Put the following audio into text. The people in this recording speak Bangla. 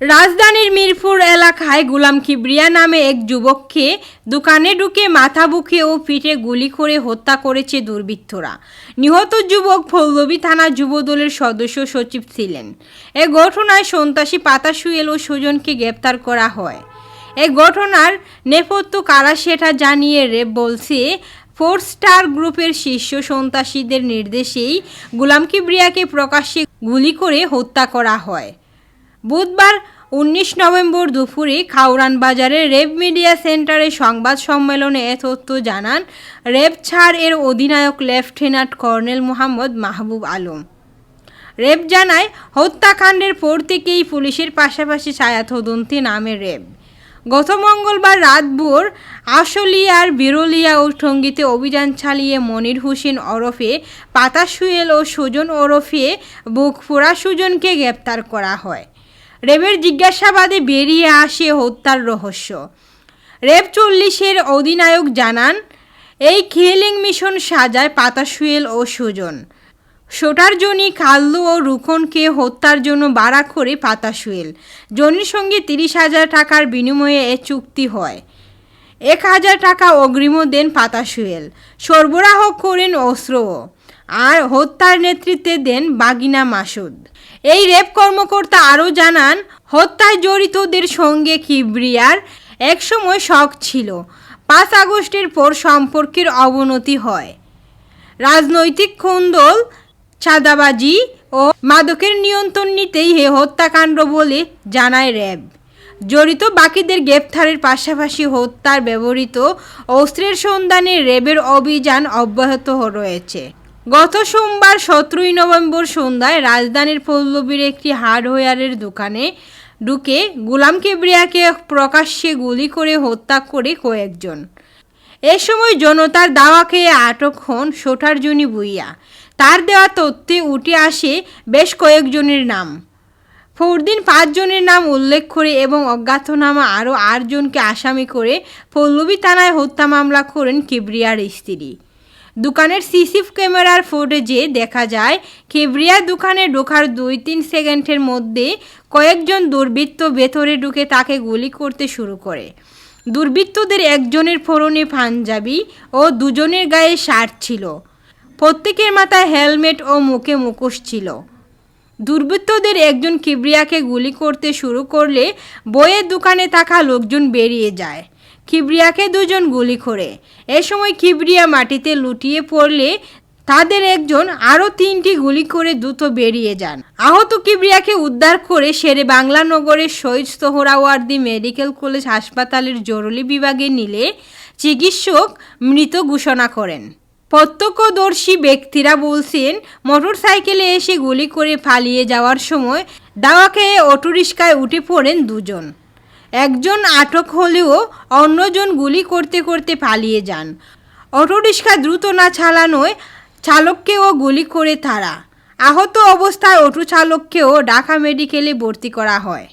রাজধানীর মিরপুর এলাকায় গুলাম কিবরিয়া নামে এক যুবককে দোকানে ঢুকে মাথা বুকে ও পিঠে গুলি করে হত্যা করেছে দুর্বৃত্তরা। নিহত যুবক পল্লবী থানা যুবদলের সদস্য সচিব ছিলেন। এ ঘটনায় সন্ত্রাসী পাতা সুয়েল ও সুজনকে গ্রেপ্তার করা হয়। এ ঘটনার নেপথ্য কারা সেটা জানিয়ে রেব বলছে ফোর স্টার গ্রুপের শীর্ষ সন্ত্রাসীদের নির্দেশেই গুলাম কিবরিয়াকে প্রকাশ্যে গুলি করে হত্যা করা হয়। বুধবার উনিশ নভেম্বর দুপুরে খাউরান বাজারে রেব মিডিয়া সেন্টারে সংবাদ সম্মেলনে এ তথ্য জানান রেব ছাড় এর অধিনায়ক lieutenant colonel Mohammad Mahbub Alam. RAB জানায়, হত্যাকাণ্ডের পর থেকেই পুলিশের পাশাপাশি ছায়া তদন্তে নামে রেব। গত মঙ্গলবার রাতভোর আশুলিয়ার বিরলিয়া ও টঙ্গীতে অভিযান চালিয়ে মনির হোসেন ওরফে পাতা সুয়েল ও সুজন ওরফে বুকফোড়া সুজনকে গ্রেপ্তার করা হয়। রেবের জিজ্ঞাসাবাদে বেরিয়ে আসে হত্যার রহস্য। রেব চল্লিশের অধিনায়ক জানান, এই কিলিং মিশন সাজায় পাতা সুয়েল ও সুজন। সোটার জনি কাল্লু ও রুকনকে হত্যার জন্য বাড়া করে পাতা সুয়েল জনির সঙ্গে তিরিশ হাজার টাকার বিনিময়ে এ চুক্তি হয়। এক হাজার টাকা অগ্রিমও দেন পাতা সুয়েল সরবরাহ করেন অস্ত্রও। আর হত্যার নেতৃত্বে দেন বাগিনা মাসুদ। এই রেপ কর্মকর্তা আরও জানান, হত্যায় জড়িতদের সঙ্গে কিবরিয়ার একসময় শখ ছিল। পাঁচ আগস্টের পর সম্পর্কের অবনতি হয়। রাজনৈতিক খুন্দল, চাঁদাবাজি ও মাদকের নিয়ন্ত্রণ নিতেই হে হত্যাকাণ্ড বলে জানায় র্যাব জড়িত বাকিদের গ্রেপ্তারের পাশাপাশি হত্যার ব্যবহৃত অস্ত্রের সন্ধানে র্যাবের অভিযান অব্যাহত রয়েছে। গত সোমবার সতেরোই নভেম্বর সন্ধ্যায় রাজধানীর পল্লবীর একটি হার্ডওয়্যারের দোকানে ঢুকে গুলাম কিবরিয়াকে প্রকাশ্যে গুলি করে হত্যা করে কয়েকজন। এ সময় জনতার দাওয়া খেয়ে আটক হন সোটারজনী বুইয়া তার দেওয়া তথ্যে উঠে আসে বেশ কয়েকজনের নাম। ফোরদিন পাঁচজনের নাম উল্লেখ করে এবং অজ্ঞাতনামা আরও আটজনকে আসামি করে পল্লবী থানায় হত্যা মামলা করেন কিবরিয়ার স্ত্রী। দোকানের সিসি ক্যামেরার ফুটেজে দেখা যায় কেবরিয়া দোকানে ঢোকার দুই তিন সেকেন্ডের মধ্যে কয়েকজন দুর্বৃত্ত ভেতরে ঢুকে তাকে গুলি করতে শুরু করে। দুর্বৃত্তদের একজনের ফোরনে পাঞ্জাবি ও দুজনের গায়ে শার্ট ছিল। প্রত্যেকের মাথায় হেলমেট ও মুখে মুখোশ ছিল। দুর্বৃত্তদের একজন কিবরিয়াকে গুলি করতে শুরু করলে বইয়ের দোকানে থাকা লোকজন বেরিয়ে যায়। কিবরিয়াকে দুজন গুলি করে। এ সময় কিবরিয়া মাটিতে লুটিয়ে পড়লে তাদের একজন আরও তিনটি গুলি করে দ্রুত বেরিয়ে যান। আহত কিবরিয়াকে উদ্ধার করে শেরে বাংলা নগরের শহীদ সোহরাওয়ার্দী মেডিকেল কলেজ হাসপাতালের জরুরি বিভাগে নিলে চিকিৎসক মৃত ঘোষণা করেন। প্রত্যক্ষদর্শী ব্যক্তিরা বলছেন, মোটরসাইকেলে এসে গুলি করে পালিয়ে যাওয়ার সময় দাওয়া খেয়ে অটোরিস্কায় উঠে পড়েন দুজন। একজন আটক হলেও অন্যজন গুলি করতে করতে পালিয়ে যান। অটোরিস্কা দ্রুত না চালানোয় চালককেও গুলি করে তারা। আহত অবস্থায় অটো চালককেও ঢাকা মেডিকেলে ভর্তি করা হয়।